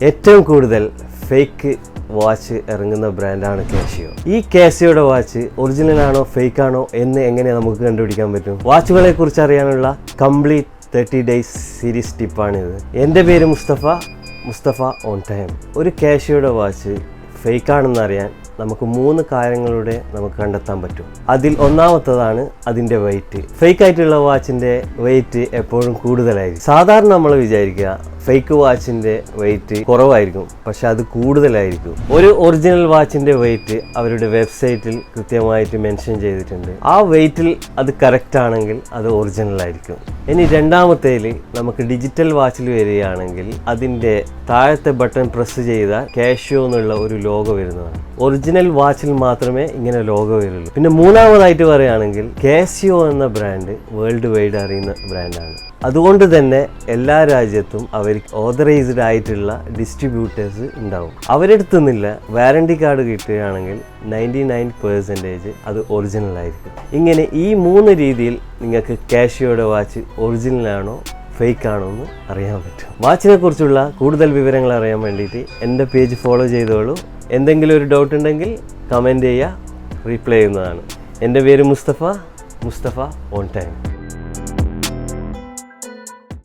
ഏറ്റവും കൂടുതൽ fake watch ഇറങ്ങുന്ന ബ്രാൻഡാണ് കാസിയോ ഈ കാസിയോയുടെ വാച്ച് ഒറിജിനൽ ആണോ ഫേക്ക് ആണോ എന്ന് എങ്ങനെ നമുക്ക് കണ്ടുപിടിക്കാൻ പറ്റും? വാച്ചുകളെ കുറിച്ച് അറിയാനുള്ള കംപ്ലീറ്റ് തേർട്ടി ഡേയ്സ് സീരീസ് ടിപ്പാണിത് എന്റെ പേര് മുസ്തഫ മുസ്തഫ ഓൺ ടൈം ഒരു കാസിയോയുടെ വാച്ച് ഫേക്ക് ആണെന്ന് അറിയാൻ നമുക്ക് മൂന്ന് കാര്യങ്ങളുടെ നമുക്ക് കണ്ടെത്താൻ പറ്റും. അതിൽ ഒന്നാമത്തതാണ് അതിന്റെ വെയിറ്റ് ഫേക്ക് ആയിട്ടുള്ള വാച്ചിന്റെ വെയിറ്റ് എപ്പോഴും കൂടുതലായിരിക്കും. സാധാരണ നമ്മൾ വിചാരിക്കുക ഫേക്ക് വാച്ചിന്റെ വെയിറ്റ് കുറവായിരിക്കും പക്ഷെ അത് കൂടുതലായിരിക്കും. ഒരു ഒറിജിനൽ വാച്ചിന്റെ വെയിറ്റ് അവരുടെ വെബ്സൈറ്റിൽ കൃത്യമായിട്ട് മെൻഷൻ ചെയ്തിട്ടുണ്ട്. ആ വെയിറ്റിൽ അത് കറക്റ്റ് ആണെങ്കിൽ അത് ഒറിജിനൽ ആയിരിക്കും. ഇനി രണ്ടാമത്തേൽ നമുക്ക് ഡിജിറ്റൽ വാച്ചിൽ വരികയാണെങ്കിൽ അതിന്റെ താഴത്തെ ബട്ടൺ പ്രസ് ചെയ്താൽ കാഷ്യോ എന്നുള്ള ഒരു ലോഗോ വരുന്നതാണ്. ഒറിജിനൽ വാച്ചിൽ മാത്രമേ ഇങ്ങനെ ലോഗോ വരുള്ളൂ. പിന്നെ മൂന്നാമതായിട്ട് പറയുകയാണെങ്കിൽ കാസിയോ എന്ന ബ്രാൻഡ് വേൾഡ് വൈഡ് അറിയുന്ന ബ്രാൻഡാണ് അതുകൊണ്ട് തന്നെ എല്ലാ രാജ്യത്തും അവർ ഓതറൈസ്ഡ് ആയിട്ടുള്ള ഡിസ്ട്രിബ്യൂട്ടേഴ്സ് ഉണ്ടാവും. അവരെടുത്ത് നിന്നില്ല വാറണ്ടി കാർഡ് കിട്ടുകയാണെങ്കിൽ നയന്റി നയൻ പെർസെന്റേജ് അത് ഒറിജിനൽ ആയിരിക്കും. ഇങ്ങനെ ഈ മൂന്ന് രീതിയിൽ നിങ്ങൾക്ക് കാഷിയോയുടെ വാച്ച് ഒറിജിനലാണോ ഫേക്ക് ആണോ എന്ന് അറിയാൻ പറ്റും. വാച്ചിനെ കുറിച്ചുള്ള കൂടുതൽ വിവരങ്ങൾ അറിയാൻ വേണ്ടിയിട്ട് എന്റെ പേജ് ഫോളോ ചെയ്തോളൂ. എന്തെങ്കിലും ഒരു ഡൗട്ട് ഉണ്ടെങ്കിൽ കമന്റ് ചെയ്യുക റീപ്ലൈ ചെയ്യുന്നതാണ്. എന്റെ പേര് മുസ്തഫ മുസ്തഫ ഓൺ ടൈം